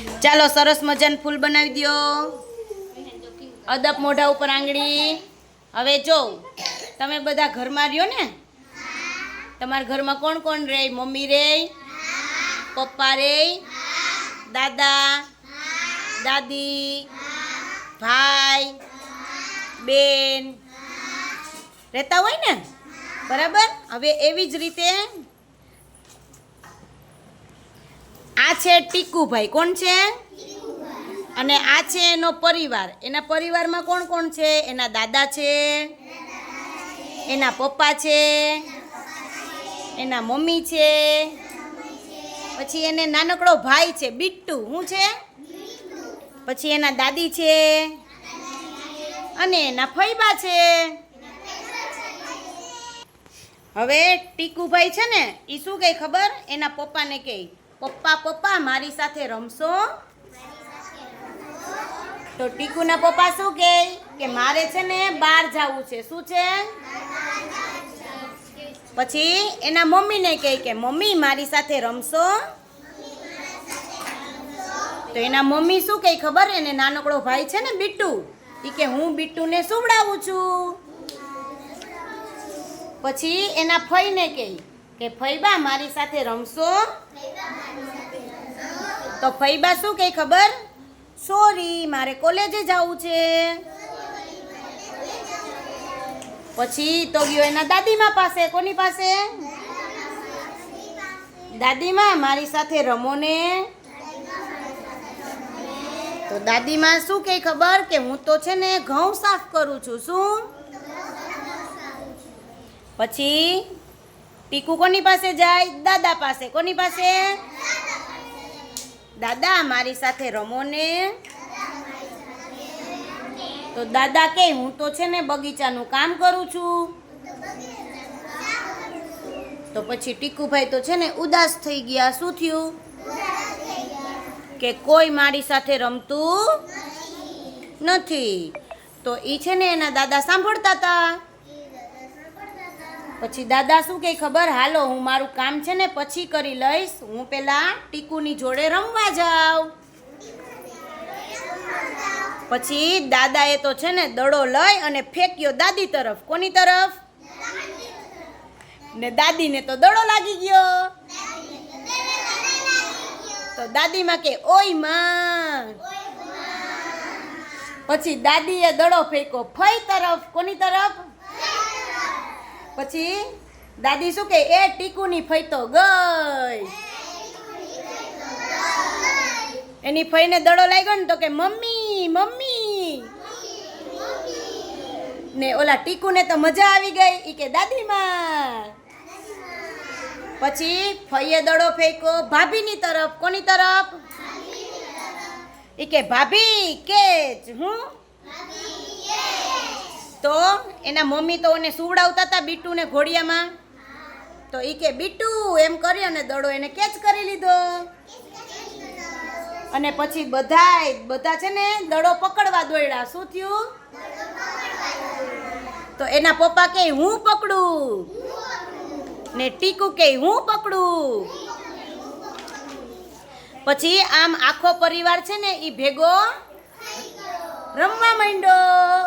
ચાલો સરસ મજાનું ફૂલ બનાવી દો અદબ મોઢા ઉપર આંગળી. હવે જો, તમે બધા ઘરમાં રહ્યો ને? તમારા ઘરમાં કોણ કોણ રે મમ્મી રે પપ્પા રે દાદા? દાદી? ભાઈ? બેન? રહેતા હોય ને? બરાબર? હવે એવી જ રીતે આ છે ટીકુભાઈ. કોણ છે? અને આ છે એનો પરિવાર. એના પરિવારમાં કોણ કોણ છે? એના દાદા છે, એના પપ્પા છે, એના મમ્મી છે, પછી એને નાનકડો ભાઈ છે, બિટ્ટુ. શું છે? પછી એના દાદી છે, અને એના ફૈબા છે. હવે ટીકુભાઈ છે ને એ શું કહે ખબર? એના પપ્પાને કહે. પપ્પા પપ્પા, મારી સાથે રમશો? તો ટીકુના પપ્પા શું કહે કે મારે છે ને બહાર જવું છે. શું છે? પછી એના મમ્મીને કહે કે, મમ્મી, મારી સાથે રમશો? તો એના મમ્મી શું કહે? ખબર? એને નાનકડો ભાઈ છે ને બિટ્ટુ એ કે, હું બિટ્ટુને સુવડાવું છું. પછી એના ફઈને કહે કે ફૈબા મારી સાથે રમશો? તો ફૈબા શું કહે ખબર? સોરી મારે કોલેજે જવું છે. પછી તો ગયો એના દાદીમા પાસે, કોની પાસે? દાદીમા મારી સાથે રમો ને. તો દાદીમા શું કહે ખબર? કે હું તો છે ને ઘઉં સાફ કરું છું, શું? પછી ટીકુ કોની પાસે જાય? દાદા પાસે. કોની પાસે? દાદા, મારી સાથે રમો ને. તો દાદા કે, હું તો છે ને બગીચાનું કામ કરું છું. તો પછી ટીકુભાઈ તો છે ને ઉદાસ થઈ ગયા. શું થયું? કે કોઈ મારી સાથે રમતું નથી. તો એ છે ને એના દાદા સાંભળતા હતા પછી દાદા શું કે, ખબર, હાલો, હું મારું કામ છે ને પછી કરી લઈશ. હું પેલા ટીકુની જોડે રમવા જાઉં. પછી દાદાએ તો છે ને દડો લઈ અને ફેંક્યો દાદી તરફ. કોની તરફ? ને દાદીને તો દડો લાગી ગયો. તો દાદીમાં કે, ઓયમાં. પછી દાદીએ દડો ફેંક્યો ફઈ તરફ. કોની તરફ? પછી દાદી શું કે, એ ટીકુની ફઈ તો ગઈ. એની ફઈને દડો લાગ્યો ને તો કે, મમ્મી મમ્મી. ને ઓલા ટીકુને તો મજા આવી ગઈ, ઈ કે, દાદીમાં. પછી ફઈએ દડો ફેંક્યો, ભાભીની તરફ, કોની તરફ? ઈ કે, ભાભી કેચ હું? તો એના મમ્મી તો એને સુવડાવતા હતા બીટુને ઘોડિયામાં. તો એ કે, બીટુ, એમ કરી અને દડો એને કેચ કરી લીધો. અને પછી બધાય, બધા છે ને દડો પકડવા દોડ્યા શું થયું? તો એના પપ્પા કે, હું પકડું. ને ટીકુ કે, હું પકડું. પછી આમ આખો પરિવાર છે ને એ ભેગો રમવા માંડ્યો.